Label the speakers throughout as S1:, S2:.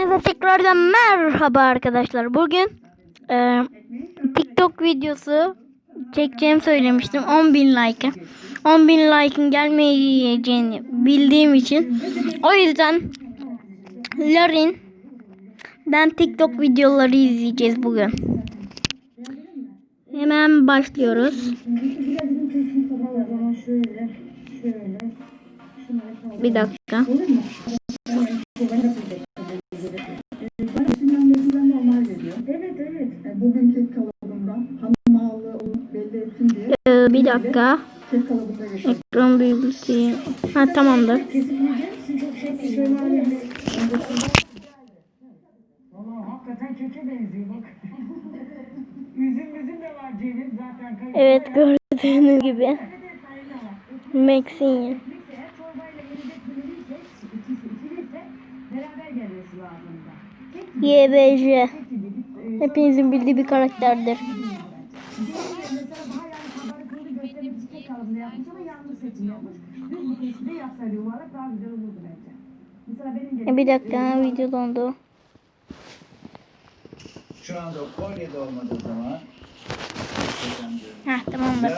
S1: Hepinize tekrardan merhaba arkadaşlar. Bugün e, TikTok videosu çekeceğimi söylemiştim. 10.000 like'a. 10.000 like'ın gelmeyeceğini bildiğim için o yüzden Larin'den TikTok videoları izleyeceğiz bugün. Hemen başlıyoruz. Bir dakika. Ee, bir dakika. Ekran büyüklüğü. Ha tamamdır. Evet gördüğünüz gibi. Maxine. YBJ. Hepinizin bildiği bir karakterdir.
S2: Seçim yapmış. Düz bir keside yapsaydı yuvarlak daha güzel olurdu bence. Mesela benim
S1: E, Bir dakika video dondu.
S3: Şu anda kolyede olmadığı zaman
S1: Heh tamamdır.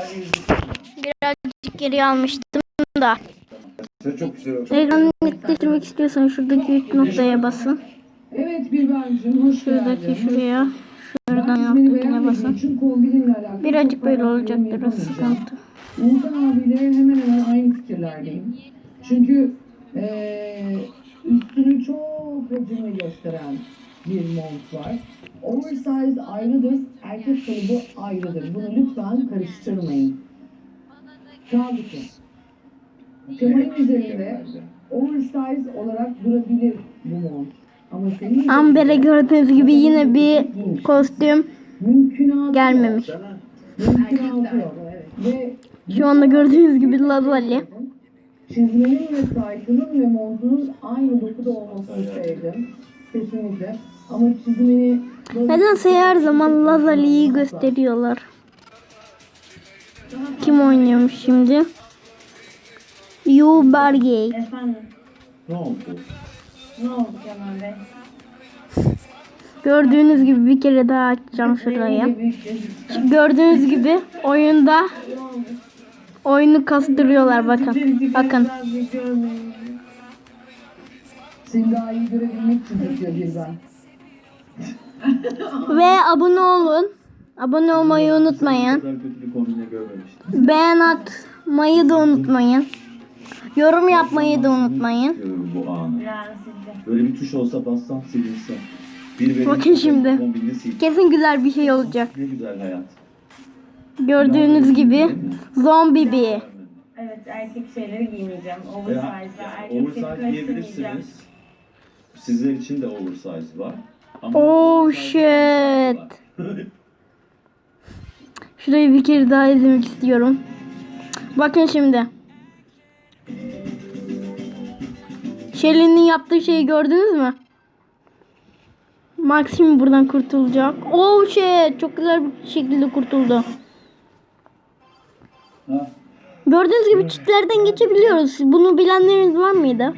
S1: Birazcık geri almıştım da.
S3: Çok güzel oldu.
S1: Ekranı netleştirmek istiyorsan şuradaki üç noktaya basın.
S4: Evet hoş
S1: Şuradaki şuraya. Yaptığına
S4: beğenmediğim
S1: basın. Birazcık böyle
S4: fazla
S1: olacaktır o
S4: yapamayacağım.
S1: sıkıntı.
S4: Volkan abiyle hemen hemen aynı fikirlerdeyim. Çünkü eee üstünü çok hacimli gösteren bir mont var. Oversize ayrıdır, erkek kalıbı ayrıdır. Bunu lütfen karıştırmayın. Kaldı ki Kemal'in üzerinde oversize olarak durabilir bu mont. Ama senin
S1: Amber'e gördüğünüz gibi yine bir kostüm gelmemiş. Şu anda gördüğünüz gibi Lazali.
S4: Çizmenin ve taytının ve montunun aynı dokuda olmasını sevdim. Kesinlikle. Ama çizmeni...
S1: Nedense her zaman Lazali'yi gösteriyorlar. Kim oynuyormuş şimdi? Yu Bergey.
S5: Efendim,
S3: Ne oldu?
S5: Ne oldu Kemal Bey?
S1: Gördüğünüz gibi bir kere daha açacağım şurayı. Gördüğünüz gibi oyunda oyunu kastırıyorlar bakın. Bakın.
S4: Seni daha iyi görebilmek için yapıyor bir ben.
S1: Ve abone olun. Abone olmayı unutmayın. Beğen atmayı da unutmayın. Yorum yapmayı da unutmayın.
S3: Görüyorum bu anı. Böyle bir tuş olsa bassam silinse. Bir benim
S1: Bakın şimdi.
S3: Sil.
S1: Kesin güzel bir şey olacak.
S3: Ne güzel hayat.
S1: Gördüğünüz gibi zombi bir.
S5: Evet, erkek şeyleri giymeyeceğim. Erkek
S3: oversize
S5: şeyleri giymeyeceğim.
S3: giyebilirsiniz. Sizler için de oversize var. Ama
S1: Oh
S3: oversize
S1: shit.
S3: var.
S1: Şurayı bir kere daha izlemek istiyorum. Bakın şimdi. Shelly'nin yaptığı şeyi gördünüz mü? Maxim buradan kurtulacak. Oh shit. Çok güzel bir şekilde kurtuldu. Gördüğünüz gibi çitlerden geçebiliyoruz. Bunu bilenleriniz var mıydı?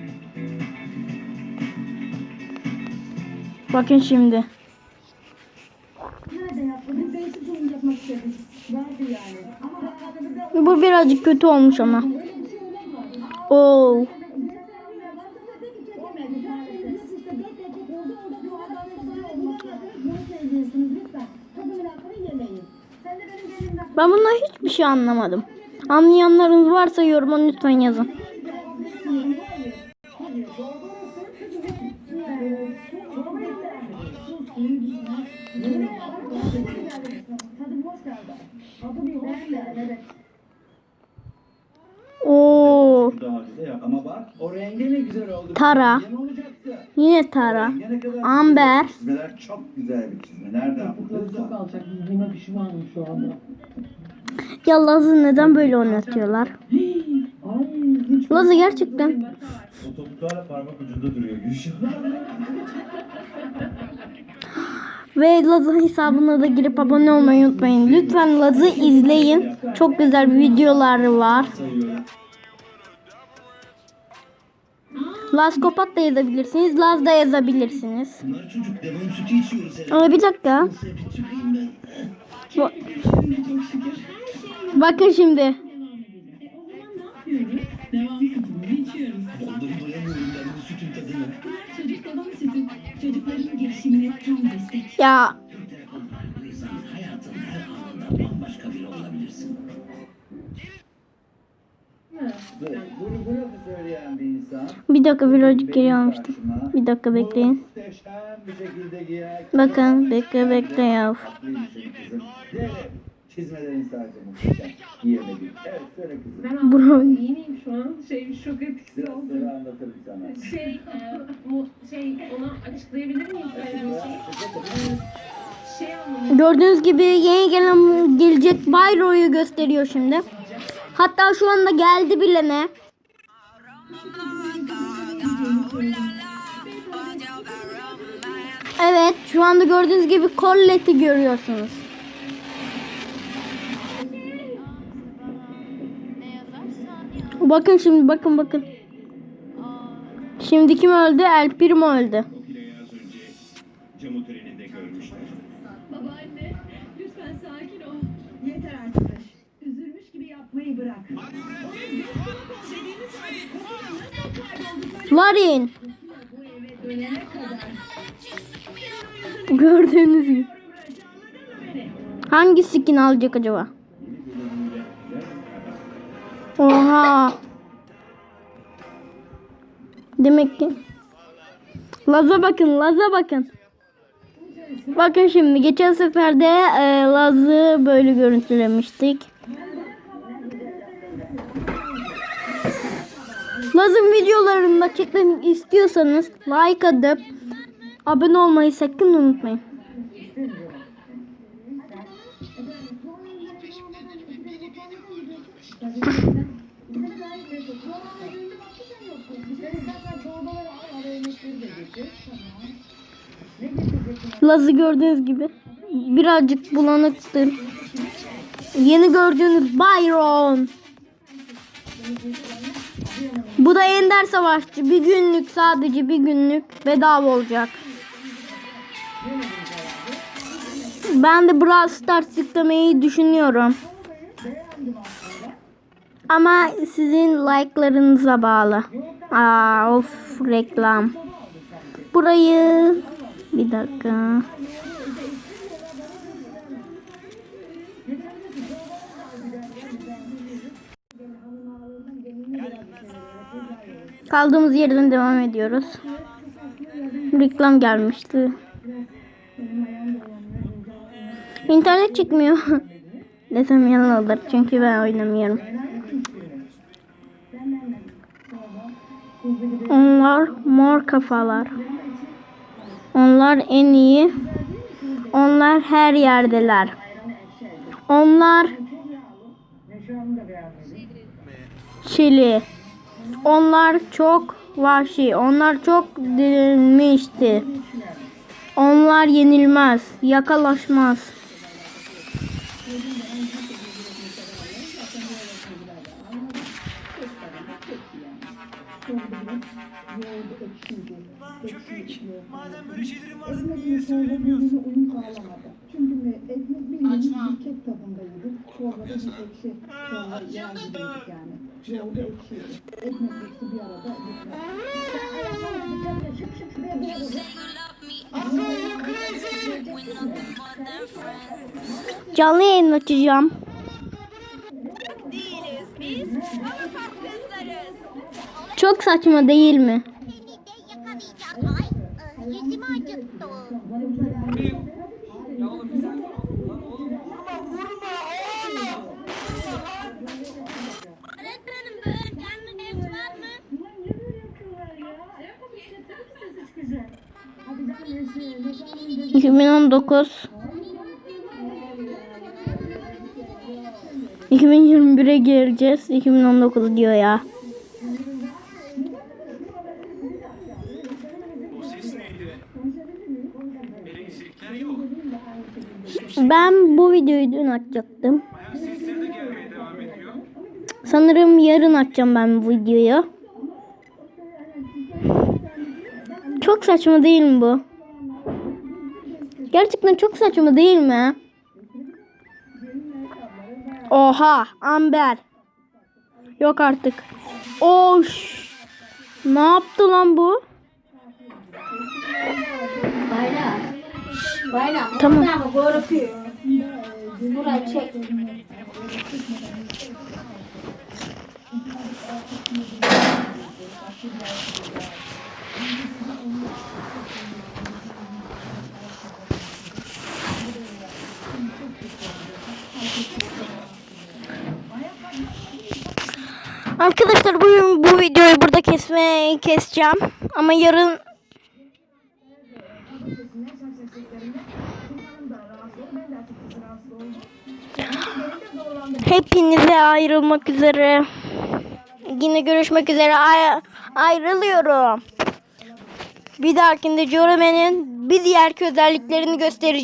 S1: Bakın şimdi. Bu birazcık kötü olmuş ama.
S2: öyle bir şey olamaz.
S1: Oo. Ben bundan hiçbir şey anlamadım. Anlayanlarınız varsa yoruma lütfen yazın. Oo.
S3: Ama bak o renge ne güzel oldu.
S1: Tara. Yine Tara. Amber.
S3: Çizmeler çok güzel bir çizme.
S4: Topukları
S3: buldun?
S4: çok alçak. Buna pişmanım şu anda.
S1: Ya Laz'ı neden böyle oynatıyorlar? Laz'ı gerçekten
S3: O topuklarla parmak ucunda duruyor Gülşah.
S1: Ve Laz'ın hesabına da girip abone olmayı unutmayın. Lütfen Laz'ı izleyin. Çok güzel videoları var.
S3: Sayıyorum.
S4: Laz Kopat da yazabilirsiniz. Laz da yazabilirsiniz. Ama bir dakika. Bu- Bakın şimdi.
S1: E,
S6: bir insan.
S4: bir dakika birazcık geri almıştım. Bir dakika bekleyin. Bakın bekle bekle ya.
S6: Haklıymışsın kızım. Diyelim. Çizmelerin sadece muhteşem. Giyemedim. Evet söyle kızım.
S5: Ben
S4: Bro.
S5: şu an? Şey şok etkisi
S6: Biraz
S5: oldu.
S6: sonra anlatırım sana.
S5: Şey, e, mu, şey ona açıklayabilir miyim söylediğin şeyi? Şey anlamında.
S4: Gördüğünüz gibi yeni gelen gelecek Bayro'yu gösteriyor şimdi. Hatta şu anda geldi bile ne? Evet şu anda gördüğünüz gibi Colette'i görüyorsunuz. Bakın şimdi bakın bakın. Şimdi kim öldü? El Primo öldü.
S2: Gibi yapmayı bırak.
S4: Larin. Gördüğünüz gibi. Hangi skin alacak acaba? Oha. Demek ki. Laz'a bakın, Laz'a bakın. Bakın şimdi geçen seferde e, Laz'ı böyle görüntülemiştik. Laz'ın videolarını da çekmemi istiyorsanız like atıp abone olmayı sakın unutmayın. Laz'ı gördüğünüz gibi birazcık bulanıktır. Yeni gördüğünüz Byron. Bu da Ender Savaşçı. Bir günlük sadece bir günlük bedava olacak. Ben de Brawl Stars yüklemeyi düşünüyorum. Ama sizin like'larınıza bağlı. Aa, of reklam. Burayı bir dakika. Kaldığımız yerden devam ediyoruz. Reklam gelmişti. İnternet çıkmıyor. Desem yalan olur çünkü ben oynamıyorum. Onlar mor kafalar. Onlar en iyi. Onlar her yerdeler. Onlar Şili. Onlar çok vahşi. Onlar çok direnmişti. Onlar yenilmez. Yakalaşmaz.
S7: Madem böyle şeylerin var
S1: Ekmek söylemiyorsun. Çünkü ekmek bir kek tadındaydı. Çorbada bir ekşi. Çorba yağ Ekmek bir arada.
S4: Canlı yayın açacağım. Çok saçma değil mi? 2019 2021'e gireceğiz. 2019 diyor ya. Ben bu videoyu dün açacaktım. Sanırım yarın açacağım ben bu videoyu. Çok saçma değil mi bu? Gerçekten çok saçma değil mi? Oha Amber. Yok artık. Oş. Ne yaptı lan bu? Tamam. Arkadaşlar bugün bu videoyu burada kesme keseceğim. Ama yarın hepinize ayrılmak üzere. Yine görüşmek üzere. Ay- ayrılıyorum. Bir dahakinde Joremen'in bir diğer özelliklerini göstereceğim.